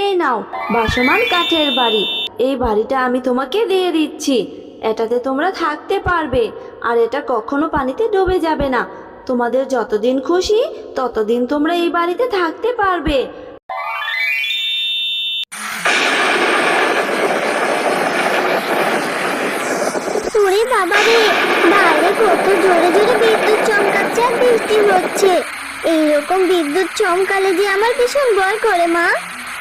এই নাও বাসমান কাঠের বাড়ি। এই বাড়িটা আমি তোমাকে দিয়ে দিচ্ছি। এটাতে তোমরা থাকতে পারবে, আর এটা কখনো পানিতে ডুবে যাবে না। তোমাদের যতদিন খুশি, ততদিন তোমরা এই বাড়িতে থাকতে পারবে। জোরে জোরে বিদ্যুৎ বৃষ্টি হচ্ছে। এইরকম বিদ্যুৎ চমকালে যে আমার ভীষণ ভয় করে, মা।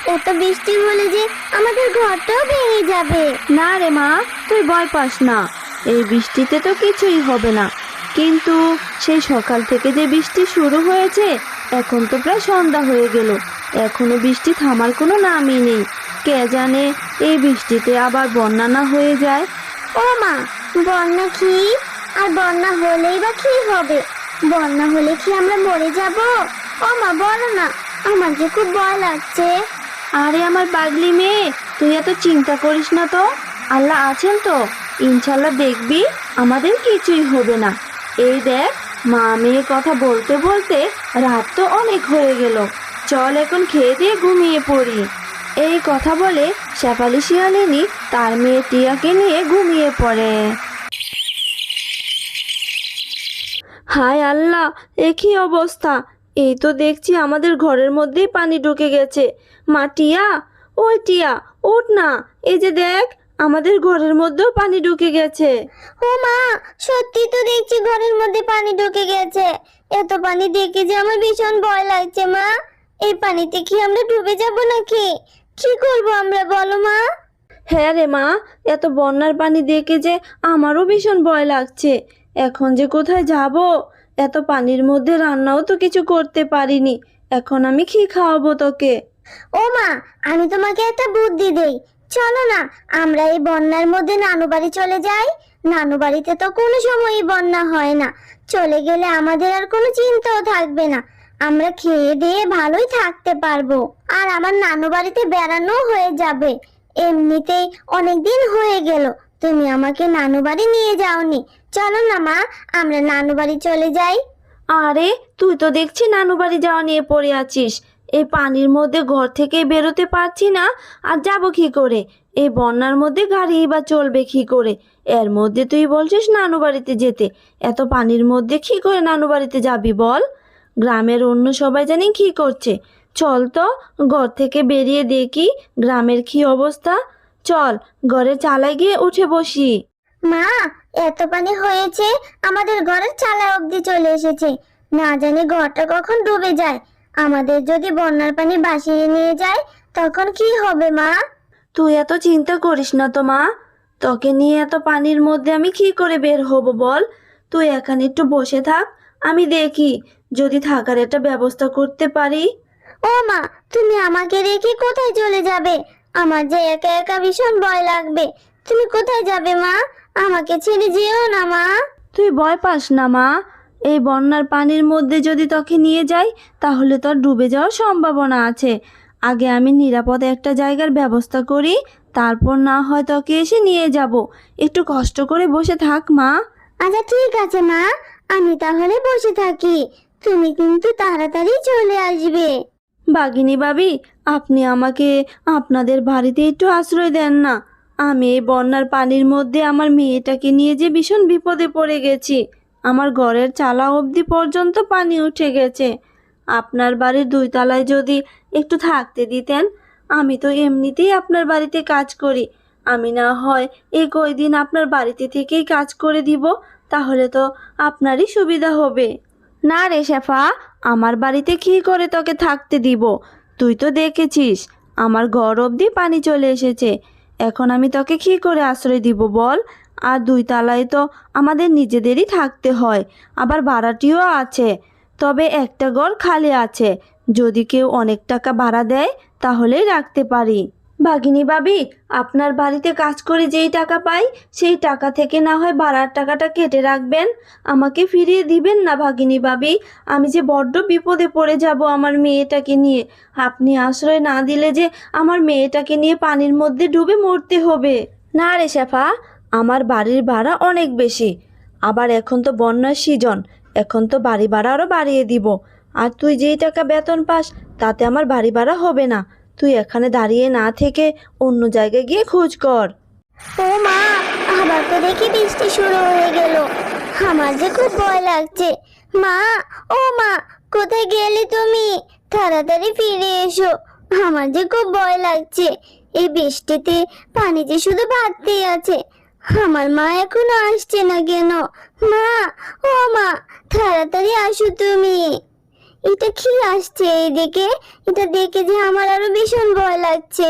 এত বৃষ্টি হলে যে আমাদের ঘরটাও ভেঙে যাবে। না রে মা তুই ভয় পাস না। এই বৃষ্টিতে তো কিছুই হবে না। কিন্তু সেই সকাল থেকে যে বৃষ্টি শুরু হয়েছে এখন তো প্রায় সন্ধ্যা হয়ে গেল। এখনও বৃষ্টি থামার কোনো নামই নেই। কে জানে এই বৃষ্টিতে আবার বন্যা না হয়ে যায়? ও মা বন্যা কি? আর বন্যা হলেই বা কি হবে? বন্যা হলে কি আমরা মরে যাব? ও মা বলো না। আমার যে খুব ভয় লাগছে। আরে আমার পাগলি মেয়ে, তুই এত চিন্তা করিস না তো। আল্লাহ আছেন তো। ইনশাল্লাহ দেখবি, আমাদের কিছুই হবে না। এই দেখ, মা মেয়ে কথা বলতে বলতে রাত তো অনেক হয়ে গেল। চল এখন খেয়ে দিয়ে ঘুমিয়ে পড়ি। এই কথা বলে শেফালি শিয়ালিনী তার মেয়ে টিয়াকে নিয়ে ঘুমিয়ে পড়ে। হায় আল্লাহ, এ অবস্থা? এই তো দেখছি আমাদের ঘরের মধ্যেই পানি ঢুকে গেছে। মা টিয়া? ওই টিয়া ওঠ না। এই যে দেখ আমাদের ঘরের মধ্যেও পানি ঢুকে গেছে। ও মা সত্যি তো দেখছি ঘরের মধ্যে পানি ঢুকে গেছে। এত পানি দেখে যে আমার ভীষণ ভয় লাগছে মা। এই পানিতে কি আমরা ডুবে যাব নাকি? কি করব আমরা বলো মা? হ্যাঁ রে মা এত বন্যার পানি দেখে যে আমারও ভীষণ ভয় লাগছে। এখন যে কোথায় যাব? এত পানির মধ্যে রান্নাও তো কিছু করতে পারিনি। এখন আমি কি খাওয়াবো তোকে? ও মা, আমি তোমাকে একটা বুদ্ধি দেই। চলো না, আমরা এই বন্যার মধ্যে নানু বাড়ি চলে যাই। নানু বাড়িতে তো কোনো সময়ই বন্যা হয় না। চলে গেলে আমাদের আর কোনো চিন্তাও থাকবে না। আমরা খেয়ে দিয়ে ভালোই থাকতে পারব। আর আমার নানু বাড়িতে বেড়ানো হয়ে যাবে। এমনিতেই অনেক দিন হয়ে গেল। তুমি আমাকে নানু বাড়ি নিয়ে যাওনি। চলো না মা, আমরা নানু বাড়ি চলে যাই। আরে, তুই তো দেখছি নানু বাড়ি যাওয়া নিয়ে পড়ে আছিস। এই পানির মধ্যে ঘর থেকে বেরোতে পারছি না, আর যাব কি করে? এই বন্যার মধ্যে গাড়ি বা চলবে কি করে? এর মধ্যে তুই বলছিস নানু বাড়িতে যেতে। এত পানির মধ্যে কি করে নানু বাড়িতে যাবি বল? গ্রামের অন্য সবাই জানি কি করছে। চল তো, ঘর থেকে বেরিয়ে দেখি গ্রামের কি অবস্থা। চল ঘরে চালায় গিয়ে উঠে বসি। মা এত পানি হয়েছে আমাদের ঘরের চালা অবধি চলে এসেছে। না জানি ঘরটা কখন ডুবে যায়। আমাদের যদি বন্যার পানি বাসিয়ে নিয়ে যায় তখন কি হবে মা? তুই এত চিন্তা করিস না তো মা। তোকে নিয়ে এত পানির মধ্যে আমি কি করে বের হব বল? তুই এখানে একটু বসে থাক আমি দেখি যদি থাকার একটা ব্যবস্থা করতে পারি। ও মা তুমি আমাকে রেখে কোথায় চলে যাবে? আমার যে একা একা ভীষণ ভয় লাগবে। তুমি কোথায় যাবে মা? আমাকে ছেড়ে যেও না মা। তুই ভয় পাস না মা। এই বন্যার পানির মধ্যে যদি তোকে নিয়ে যাই তাহলে তোর ডুবে যাওয়ার সম্ভাবনা আছে। আগে আমি নিরাপদে একটা জায়গার ব্যবস্থা করি তারপর না হয় তোকে এসে নিয়ে যাব। একটু কষ্ট করে বসে থাক মা। আচ্ছা ঠিক আছে মা। আমি তাহলে বসে থাকি। তুমি কিন্তু তাড়াতাড়ি চলে আসবে। বাগিনী বাবি আপনি আমাকে আপনাদের বাড়িতে একটু আশ্রয় দেন না। আমি এই বন্যার পানির মধ্যে আমার মেয়েটাকে নিয়ে যে ভীষণ বিপদে পড়ে গেছি। আমার ঘরের চালা অবধি পর্যন্ত পানি উঠে গেছে। আপনার বাড়ির দুই তলায় যদি একটু থাকতে দিতেন, আমি তো এমনিতেই আপনার বাড়িতে কাজ করি। আমি না হয় এই কয়দিন আপনার বাড়িতে থেকেই কাজ করে দিব, তাহলে তো আপনারই সুবিধা হবে। না রে শেফা, আমার বাড়িতে কি করে তোকে থাকতে দিব? তুই তো দেখেছিস, আমার ঘর অবধি পানি চলে এসেছে। এখন আমি তোকে কী করে আশ্রয় দিব বল? আর দুই তালায় তো আমাদের নিজেদেরই থাকতে হয়, আবার ভাড়াটিও আছে। তবে একটা ঘর খালি আছে, যদি কেউ অনেক টাকা ভাড়া দেয়, তাহলেই রাখতে পারি। বাঘিনী ভাবি, আপনার বাড়িতে কাজ করে যেই টাকা পাই, সেই টাকা থেকে না হয় ভাড়ার টাকাটা কেটে রাখবেন। আমাকে ফিরিয়ে দিবেন না ভাগিনী ভাবি। আমি যে বড্ড বিপদে পড়ে যাব আমার মেয়েটাকে নিয়ে। আপনি আশ্রয় না দিলে যে আমার মেয়েটাকে নিয়ে পানির মধ্যে ডুবে মরতে হবে। না রে শেফা, আমার বাড়ির ভাড়া অনেক বেশি। আবার এখন তো বন্যার সিজন, এখন তো বাড়ি ভাড়া আরও বাড়িয়ে দিব। আর তুই যেই টাকা বেতন পাস, তাতে আমার বাড়ি ভাড়া হবে না। তুই এখানে দাঁড়িয়ে না থেকে অন্য জায়গায় গিয়ে খোঁজ কর। ও মা, আবার তো দেখি বৃষ্টি শুরু হয়ে গেল। আমার যে খুব ভয় লাগছে। মা, ও মা, কোথায় গেলি তুমি? তাড়াতাড়ি ফিরে এসো। আমার যে খুব ভয় লাগছে। এই বৃষ্টিতে পানি যে শুধু বাড়তেই আছে। আমার মা এখনও আসছে না কেন? মা, ও মা, তাড়াতাড়ি আসো তুমি। এটা কি আসছে এইদিকে এটা দেখে যে আমার আরও ভীষণ ভয় লাগছে।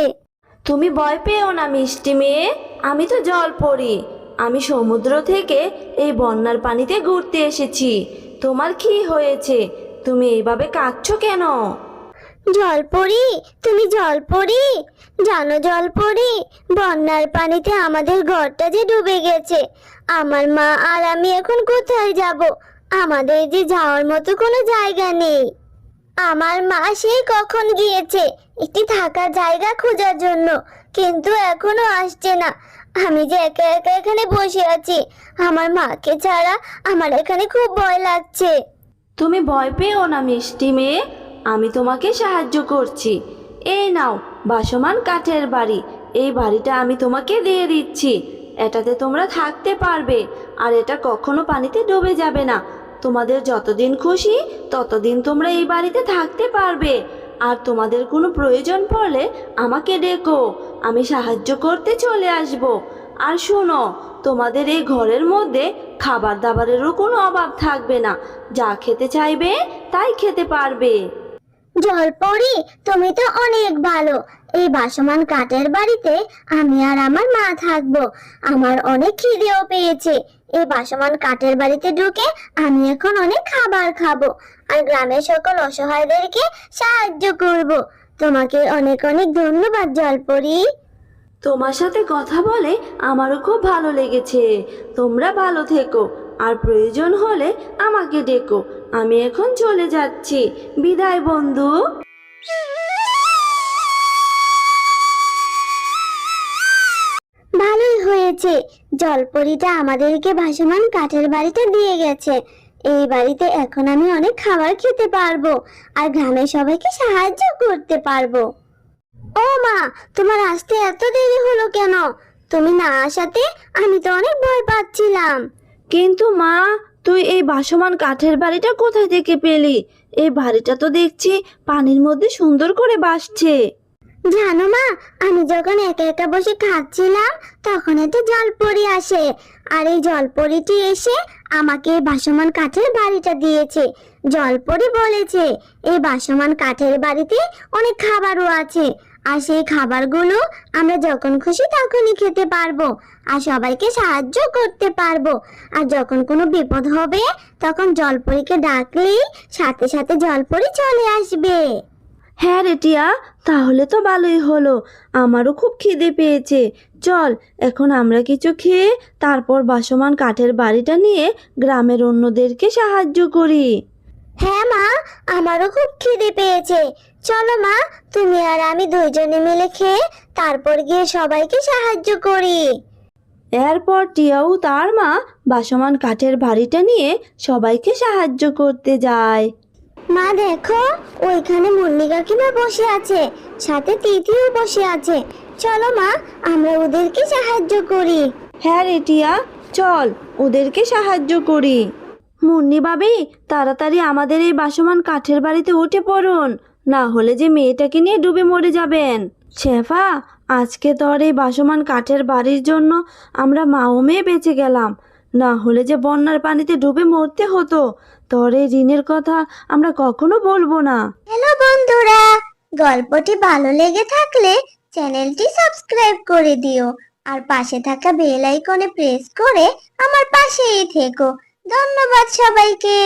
তুমি ভয় পেও না মিষ্টি মেয়ে। আমি তো জল পড়ি। আমি সমুদ্র থেকে এই বন্যার পানিতে ঘুরতে এসেছি। তোমার কি হয়েছে? তুমি এইভাবে কাঁদছো কেন? জলপরি তুমি জলপরি জানো জলপরি বন্যার পানিতে আমাদের ঘরটা যে ডুবে গেছে। আমার মা আর আমি এখন কোথায় যাব? আমাদের যে যাওয়ার মতো কোনো জায়গা নেই। আমার মা সেই কখন গিয়েছে, একটি থাকার জায়গা খোঁজার জন্য, কিন্তু এখনও আসছে না। আমি যে একা একা এখানে বসে আছি, আমার মাকে ছাড়া আমার এখানে খুব ভয় লাগছে। তুমি ভয় পেও না, মিষ্টি মেয়ে, আমি তোমাকে সাহায্য করছি। এই নাও বাসমান কাঠের বাড়ি, এই বাড়িটা আমি তোমাকে দিয়ে দিচ্ছি। এটাতে তোমরা থাকতে পারবে, আর এটা কখনো পানিতে ডুবে যাবে না। তোমাদের যতদিন খুশি, ততদিন তোমরা এই বাড়িতে থাকতে পারবে। আর তোমাদের কোনো প্রয়োজন পড়লে আমাকে ডেকো, আমি সাহায্য করতে চলে আসব। আর শোনো, তোমাদের এই ঘরের মধ্যে খাবার দাবারেরও কোনো অভাব থাকবে না। যা খেতে চাইবে, তাই খেতে পারবে। জলপরি, তুমি তো অনেক ভালো। এই বাসমান কাঠের বাড়িতে আমি আর আমার মা থাকব। আমার অনেক খিদেও পেয়েছে। এই বাসমান কাঠের বাড়িতে ঢুকে আমি এখন অনেক খাবার খাব আর গ্রামের সকল অসহায়দেরকে সাহায্য করব। তোমাকে অনেক অনেক ধন্যবাদ, জলপরি। তোমার সাথে কথা বলে আমারও খুব ভালো লেগেছে। তোমরা ভালো থেকো আর প্রয়োজন হলে আমাকে ডেকো। আমি এখন চলে যাচ্ছি। বিদায়, বন্ধু। হয়েছে। জলপরিটা আমাদেরকে ভাসমান কাঠের বাড়িটা দিয়ে গেছে। এই বাড়িতে এখন আমি অনেক খাবার খেতে পারব আর গ্রামের সবাইকে সাহায্য করতে পারব। ও মা, তোমার আসতে এত দেরি হলো কেন? তুমি না আসাতে আমি তো অনেক ভয় পাচ্ছিলাম। কিন্তু মা, তুই এই বাসমান কাঠের বাড়িটা কোথায় থেকে পেলি? এই বাড়িটা তো দেখছি পানির মধ্যে সুন্দর করে বাসছে জানো মা, আমি যখন একা একা বসে খাচ্ছিলাম তখন একটা জলপরি আসে। আর এই জলপরিটি এসে আমাকে এই বাসমান কাঠের বাড়িটা দিয়েছে। জলপরি বলেছে, এই বাসমান কাঠের বাড়িতে অনেক খাবারও আছে। আর সেই খাবারগুলো আমরা যখন খুশি তখনই খেতে পারব। আর সবাইকে সাহায্য করতে পারব। আর যখন কোনো বিপদ হবে, তখন জলপরিকে ডাকলেই সাথে সাথে জলপরি চলে আসবে। হ্যাঁ রে টিয়া তাহলে তো ভালোই হলো। আমারও খুব খিদে পেয়েছে। চল এখন আমরা কিছু খেয়ে তারপর বাসমান কাঠের বাড়িটা নিয়ে গ্রামের অন্যদেরকে সাহায্য করি। হ্যাঁ মা আমারও খুব খিদে পেয়েছে। চলো মা তুমি আর আমি দুইজনে মিলে খেয়ে তারপর গিয়ে সবাইকে সাহায্য করি। এরপর টিয়াও তার মা বাসমান কাঠের বাড়িটা নিয়ে সবাইকে সাহায্য করতে যায়। মা দেখো, ওইখানে মুন্নি কাকিমা বসে আছে, সাথে তিথিও বসে আছে। চলো মা, আমরা ওদেরকে সাহায্য করি। হ্যাঁ রে টিয়া, চল, ওদেরকে সাহায্য করি। মুন্নি বাবি তাড়াতাড়ি আমাদের এই বাসমান কাঠের বাড়িতে উঠে পড়ুন, না হলে যে মেয়েটাকে নিয়ে ডুবে মরে যাবেন। শেফা, আজকে তোর এই বাসমান কাঠের বাড়ির জন্য আমরা মা ও মেয়ে বেঁচে গেলাম। না হলে যে বন্যার পানিতে ডুবে মরতে হতো, তরে ঋণের কথা আমরা কখনো বলব না। হ্যালো বন্ধুরা, গল্পটি ভালো লেগে থাকলে চ্যানেলটি সাবস্ক্রাইব করে দিও, আর পাশে থাকা বেল আইকনে প্রেস করে আমার পাশেই থেকো। ধন্যবাদ সবাইকে।